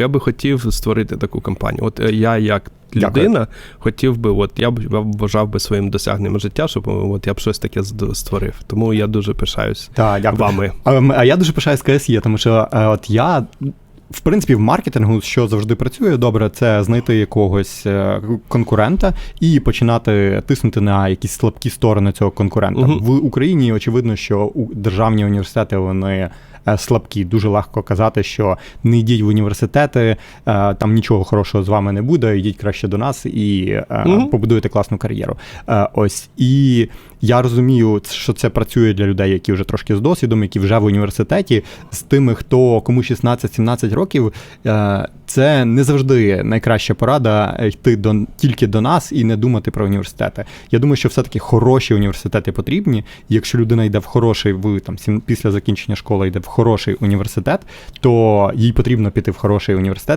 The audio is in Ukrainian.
Я би хотів створити таку компанію. От е, я як Дякую. людина хотів би, от я б я вважав би своїм досягненням життя, щоб от я б щось таке створив. Тому я дуже пишаюсь да, вами. А, а я дуже пишаюсь КСЄ, тому що е, от я. В принципі, в маркетингу, що завжди працює добре, це знайти якогось е, конкурента і починати тиснути на якісь слабкі сторони цього конкурента. Мгм. В Україні очевидно, що у державні університети вони е, слабкі. Дуже легко казати, що не йдіть в університети, е, там нічого хорошого з вами не буде. Йдіть краще до нас і Мгм. побудуєте класну кар'єру. Ось і я розумію, що це працює для людей, які вже трошки з досвідом, які вже в університеті, з тими, хто кому 16-17 років. Е, Це не завжди найкраща порада йти до тільки до нас і не думати про університети. Я думаю, що все-таки хороші університети потрібні. Якщо людина йде в хороший, в там сім- після закінчення школи йде в хороший університет, то їй потрібно піти в хороший університет.